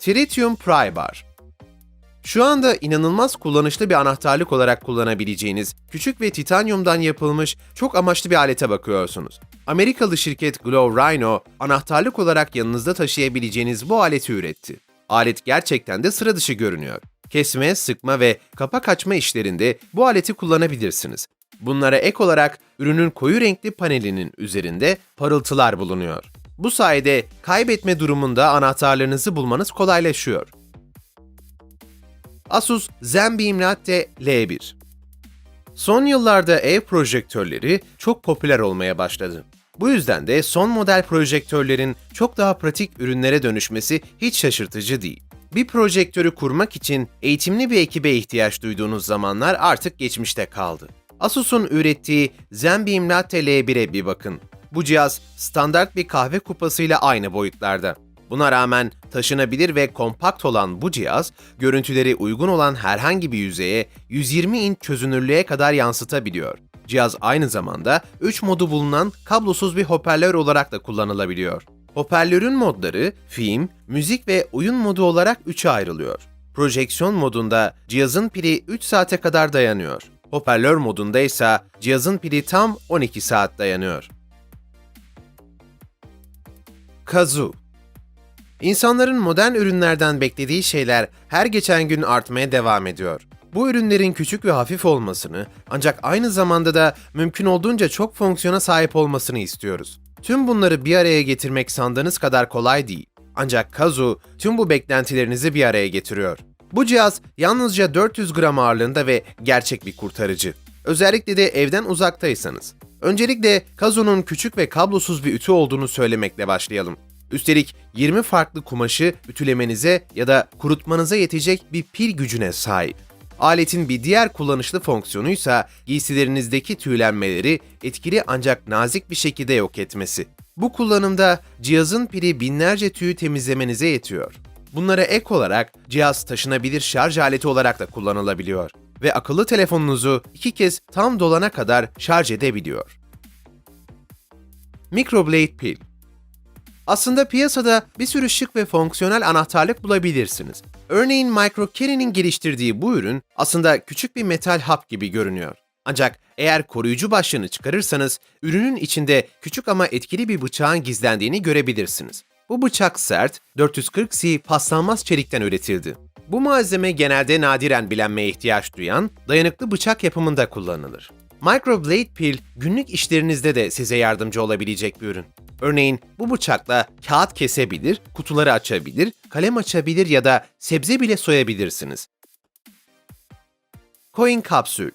Tritium Prybar Şu anda inanılmaz kullanışlı bir anahtarlık olarak kullanabileceğiniz küçük ve titanyumdan yapılmış çok amaçlı bir alete bakıyorsunuz. Amerikalı şirket Glow Rhino, anahtarlık olarak yanınızda taşıyabileceğiniz bu aleti üretti. Alet gerçekten de sıra dışı görünüyor. Kesme, sıkma ve kapak açma işlerinde bu aleti kullanabilirsiniz. Bunlara ek olarak ürünün koyu renkli panelinin üzerinde parıltılar bulunuyor. Bu sayede kaybetme durumunda anahtarlarınızı bulmanız kolaylaşıyor. Asus ZenBeam Latte L1 Son yıllarda ev projektörleri çok popüler olmaya başladı. Bu yüzden de son model projektörlerin çok daha pratik ürünlere dönüşmesi hiç şaşırtıcı değil. Bir projektörü kurmak için eğitimli bir ekibe ihtiyaç duyduğunuz zamanlar artık geçmişte kaldı. Asus'un ürettiği ZenBeam Latte L1'e bir bakın. Bu cihaz standart bir kahve kupasıyla aynı boyutlarda. Buna rağmen taşınabilir ve kompakt olan bu cihaz, görüntüleri uygun olan herhangi bir yüzeye 120 inç çözünürlüğe kadar yansıtabiliyor. Cihaz aynı zamanda 3 modu bulunan kablosuz bir hoparlör olarak da kullanılabiliyor. Hoparlörün modları film, müzik ve oyun modu olarak 3'e ayrılıyor. Projeksiyon modunda cihazın pili 3 saate kadar dayanıyor. Hoparlör modunda ise cihazın pili tam 12 saat dayanıyor. Kazoo İnsanların modern ürünlerden beklediği şeyler her geçen gün artmaya devam ediyor. Bu ürünlerin küçük ve hafif olmasını ancak aynı zamanda da mümkün olduğunca çok fonksiyona sahip olmasını istiyoruz. Tüm bunları bir araya getirmek sandığınız kadar kolay değil. Ancak Kazoo tüm bu beklentilerinizi bir araya getiriyor. Bu cihaz yalnızca 400 gram ağırlığında ve gerçek bir kurtarıcı. Özellikle de evden uzaktaysanız. Öncelikle Kazoo'nun küçük ve kablosuz bir ütü olduğunu söylemekle başlayalım. Üstelik 20 farklı kumaşı ütülemenize ya da kurutmanıza yetecek bir pil gücüne sahip. Aletin bir diğer kullanışlı fonksiyonuysa giysilerinizdeki tüylenmeleri etkili ancak nazik bir şekilde yok etmesi. Bu kullanımda cihazın pili binlerce tüyü temizlemenize yetiyor. Bunlara ek olarak cihaz taşınabilir şarj aleti olarak da kullanılabiliyor ve akıllı telefonunuzu iki kez tam dolana kadar şarj edebiliyor. Microblade pil aslında piyasada bir sürü şık ve fonksiyonel anahtarlık bulabilirsiniz. Örneğin MicroCarry'nin geliştirdiği bu ürün aslında küçük bir metal hap gibi görünüyor. Ancak eğer koruyucu başlığını çıkarırsanız ürünün içinde küçük ama etkili bir bıçağın gizlendiğini görebilirsiniz. Bu bıçak sert, 440C paslanmaz çelikten üretildi. Bu malzeme genelde nadiren bilenmeye ihtiyaç duyan, dayanıklı bıçak yapımında kullanılır. Microblade pil günlük işlerinizde de size yardımcı olabilecek bir ürün. Örneğin bu bıçakla kağıt kesebilir, kutuları açabilir, kalem açabilir ya da sebze bile soyabilirsiniz. Coin kapsül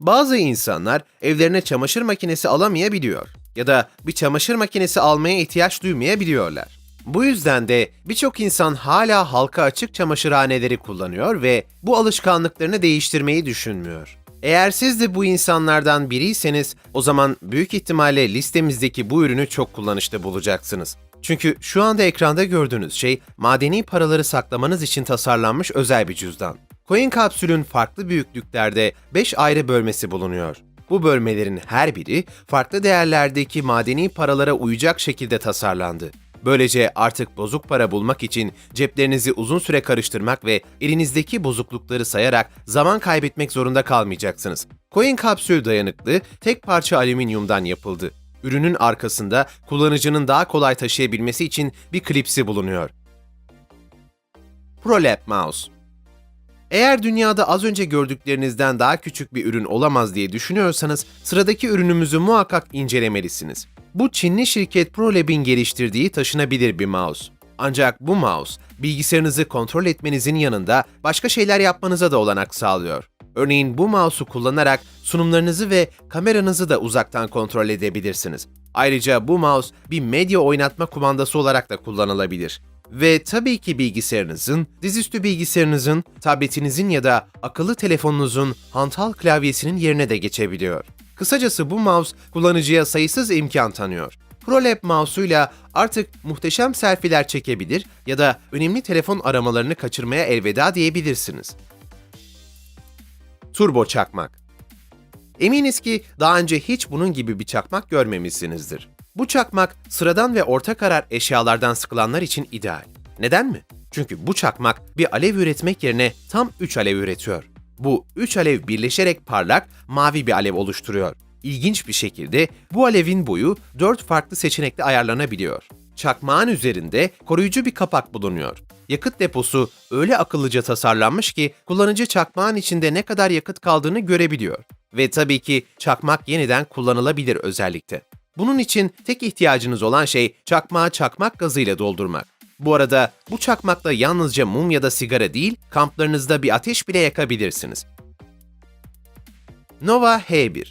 Bazı insanlar evlerine çamaşır makinesi alamayabiliyor ya da bir çamaşır makinesi almaya ihtiyaç duymayabiliyorlar. Bu yüzden de birçok insan hala halka açık çamaşırhaneleri kullanıyor ve bu alışkanlıklarını değiştirmeyi düşünmüyor. Eğer siz de bu insanlardan biriyseniz o zaman büyük ihtimalle listemizdeki bu ürünü çok kullanışlı bulacaksınız. Çünkü şu anda ekranda gördüğünüz şey madeni paraları saklamanız için tasarlanmış özel bir cüzdan. Coin kapsülün farklı büyüklüklerde 5 ayrı bölmesi bulunuyor. Bu bölmelerin her biri farklı değerlerdeki madeni paralara uyacak şekilde tasarlandı. Böylece artık bozuk para bulmak için ceplerinizi uzun süre karıştırmak ve elinizdeki bozuklukları sayarak zaman kaybetmek zorunda kalmayacaksınız. Coin kapsül dayanıklı, tek parça alüminyumdan yapıldı. Ürünün arkasında kullanıcının daha kolay taşıyabilmesi için bir klipsi bulunuyor. ProLab Mouse eğer dünyada az önce gördüklerinizden daha küçük bir ürün olamaz diye düşünüyorsanız sıradaki ürünümüzü muhakkak incelemelisiniz. Bu Çinli şirket ProLab'in geliştirdiği taşınabilir bir mouse. Ancak bu mouse bilgisayarınızı kontrol etmenizin yanında başka şeyler yapmanıza da olanak sağlıyor. Örneğin bu mouse'u kullanarak sunumlarınızı ve kameranızı da uzaktan kontrol edebilirsiniz. Ayrıca bu mouse bir medya oynatma kumandası olarak da kullanılabilir. Ve tabii ki bilgisayarınızın, dizüstü bilgisayarınızın, tabletinizin ya da akıllı telefonunuzun hantal klavyesinin yerine de geçebiliyor. Kısacası bu mouse kullanıcıya sayısız imkan tanıyor. ProLab mouse'uyla artık muhteşem selfie'ler çekebilir ya da önemli telefon aramalarını kaçırmaya elveda diyebilirsiniz. Turbo çakmak Eminiz ki daha önce hiç bunun gibi bir çakmak görmemişsinizdir. Bu çakmak sıradan ve orta karar eşyalardan sıkılanlar için ideal. Neden mi? Çünkü bu çakmak bir alev üretmek yerine tam 3 alev üretiyor. Bu 3 alev birleşerek parlak, mavi bir alev oluşturuyor. İlginç bir şekilde bu alevin boyu 4 farklı seçenekle ayarlanabiliyor. Çakmağın üzerinde koruyucu bir kapak bulunuyor. Yakıt deposu öyle akıllıca tasarlanmış ki kullanıcı çakmağın içinde ne kadar yakıt kaldığını görebiliyor. Ve tabii ki çakmak yeniden kullanılabilir özellikle. Bunun için tek ihtiyacınız olan şey çakmağı çakmak gazıyla doldurmak. Bu arada bu çakmakla yalnızca mum ya da sigara değil, kamplarınızda bir ateş bile yakabilirsiniz. Nova H1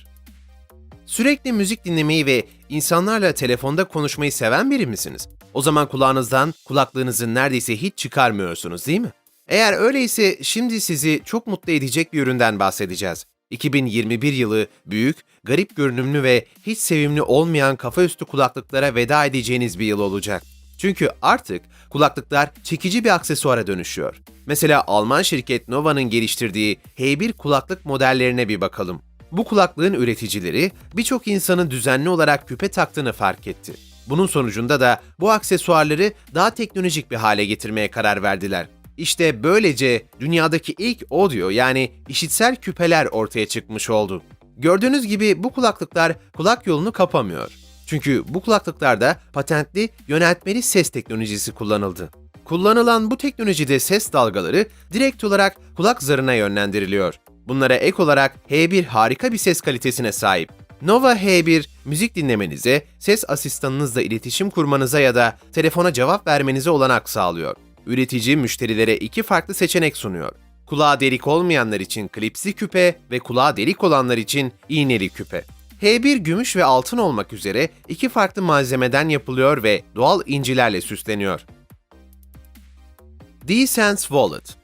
Sürekli müzik dinlemeyi ve insanlarla telefonda konuşmayı seven biri misiniz? O zaman kulağınızdan kulaklığınızı neredeyse hiç çıkarmıyorsunuz değil mi? Eğer öyleyse şimdi sizi çok mutlu edecek bir üründen bahsedeceğiz. 2021 yılı büyük, garip görünümlü ve hiç sevimli olmayan kafaüstü kulaklıklara veda edeceğiniz bir yıl olacak. Çünkü artık kulaklıklar çekici bir aksesuara dönüşüyor. Mesela Alman şirket Nova'nın geliştirdiği H1 kulaklık modellerine bir bakalım. Bu kulaklığın üreticileri birçok insanın düzenli olarak küpe taktığını fark etti. Bunun sonucunda da bu aksesuarları daha teknolojik bir hale getirmeye karar verdiler. İşte böylece dünyadaki ilk audio yani işitsel küpeler ortaya çıkmış oldu. Gördüğünüz gibi bu kulaklıklar kulak yolunu kapamıyor. Çünkü bu kulaklıklarda patentli yöneltmeli ses teknolojisi kullanıldı. Kullanılan bu teknolojide ses dalgaları direkt olarak kulak zarına yönlendiriliyor. Bunlara ek olarak H1 harika bir ses kalitesine sahip. Nova H1, müzik dinlemenize, ses asistanınızla iletişim kurmanıza ya da telefona cevap vermenize olanak sağlıyor. Üretici müşterilere iki farklı seçenek sunuyor. Kulağa delik olmayanlar için klipsli küpe ve kulağa delik olanlar için iğneli küpe. H1 gümüş ve altın olmak üzere iki farklı malzemeden yapılıyor ve doğal incilerle süsleniyor. D-Sense Wallet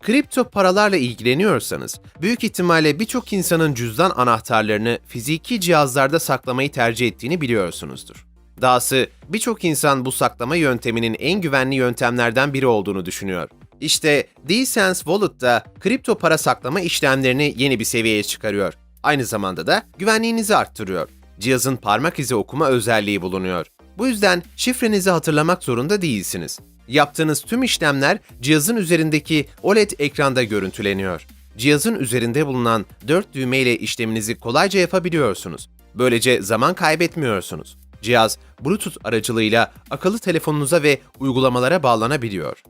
Kripto paralarla ilgileniyorsanız, büyük ihtimalle birçok insanın cüzdan anahtarlarını fiziki cihazlarda saklamayı tercih ettiğini biliyorsunuzdur. Dahası birçok insan bu saklama yönteminin en güvenli yöntemlerden biri olduğunu düşünüyor. İşte D-Sense Wallet da kripto para saklama işlemlerini yeni bir seviyeye çıkarıyor. Aynı zamanda da güvenliğinizi arttırıyor. Cihazın parmak izi okuma özelliği bulunuyor. Bu yüzden şifrenizi hatırlamak zorunda değilsiniz. Yaptığınız tüm işlemler cihazın üzerindeki OLED ekranda görüntüleniyor. Cihazın üzerinde bulunan 4 düğme ile işleminizi kolayca yapabiliyorsunuz. Böylece zaman kaybetmiyorsunuz. Cihaz Bluetooth aracılığıyla akıllı telefonunuza ve uygulamalara bağlanabiliyor.